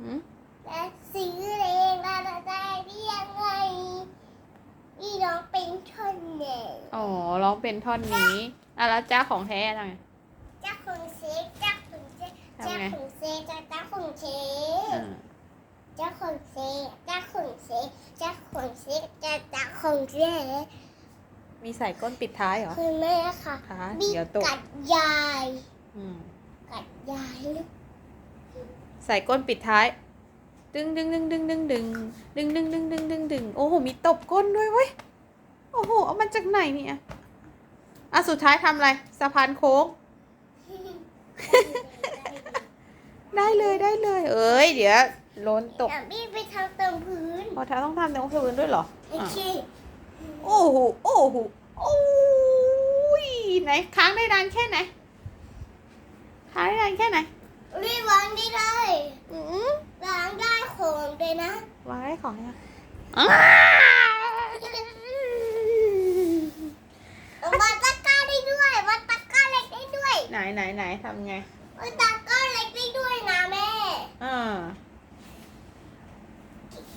หืมแต่ซื้อเองเราจะได้ได้ยังไงนี่น้องเป็นคนเด็กอ๋อร้องเป็นท่อนนี้อะแล้วจ้าของแท้อะไรจ้าของเซฟจ้าของเซฟทำจ้าไงของเซฟจ้าจ้าของเซฟอ่าจ้าของเซฟจ้าของเซฟจ้าของเซฟจ้าจ้าของเซฟมีใส่ก้นปิดท้ายเหรอคือแม่ค่ะคะมีเดี๋ยวตกกัดยายอืมกัดยายใส่ก้นปิดท้าย ดึงดึงดึงดึงดึงดึงดึงดึงดึงดึงดึงดึงโอ้โห มีตบก้นด้วยเว้ย โอ้โห เอามาจากไหนเนี่ย อะ สุดท้ายทำอะไร สะพานโค้ง ได้เลยได้เลย เอ้ย เดี๋ยวล้นตกเดี๋ยวพี่ไปทำเติมพื้นพอเท้าต้องทำตรงพื้นด้วยเหรอโออะเคโอ้โห โอ้โห โอ้ย ไหนค้างได้นานแค่ไหนค้างได้นานแค่ไหน รีบวางได้เลยอืมวางได้ของเลยนะ วางได้ของยังวางตะกร้าได้ด้วยวางตะกร้าเล็กได้ด้วยไหนไหนไหนทำไงวางตะกร้าเล็กได้ด้วยนะแม่อ่า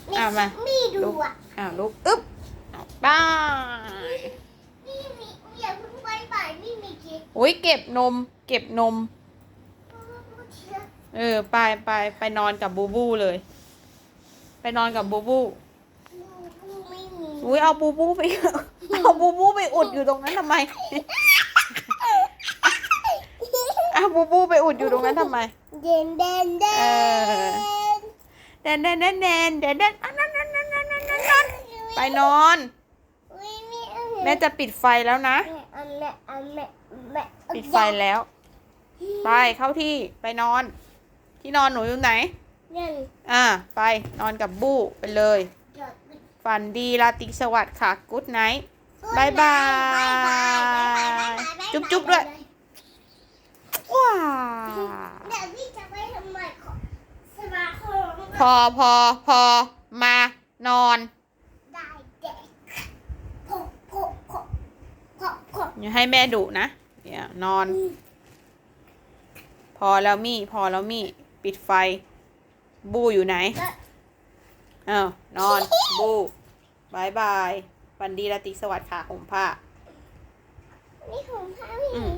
นี่อะมามีดูอะอ่าลุกอึ๊บเอาไป้ายนี่มีอย่าเพิ่งไปบ่ายนี่มีกี่อุ้ยเก็บนม เก็บนม เออ ไปไปไปนอนกับบูบูเลย ไปนอนกับบูบูไม่มีอุ้ยเอาบูบูไปเอาบูบูไปอุดอยู่ตรงนั้นทำไมเอาบูบูไปอุดอยู่ตรงนั้นทำไมเด่นเด่นเด่เออนแดนแดนแดนแดนแดนแดนอะนั่นนั่นนั่นนั่นนั่นนั่นนั่นไปนอนอุ๊ยมีแม่จะปิดไฟแล้วนะแม่เอาแม่เอาแม่แม่ปิดไฟแล้ว ไปเข้าที่ไปนอน ที่นอนหนูอยู่ไหนนั่นอ่า ไปนอนกับบู้ไปเลยจอดฝันดีราตรีสวัสดิ์ค่ะกุ๊ดไนท์ บ๊ายบายบ๊ายบายบ๊ายบายบ๊ายบายจุ๊บๆด้วย ว้าเดี๋ยวพี่จะไปทำไมของสมาคมพอพอพอมานอน ได้เด็กพกพกพกพกพกอย่าให้แม่ดุนะเนี่ยนอน พ อแล้วมี่ พอแล้วมี่ ปิดไฟ บูอยู่ไหนเอ้านอน บูบายบายฝันดีราตรีสวัสดิ์ค่ะห่มผ้า นี่ของพ่ออืพี่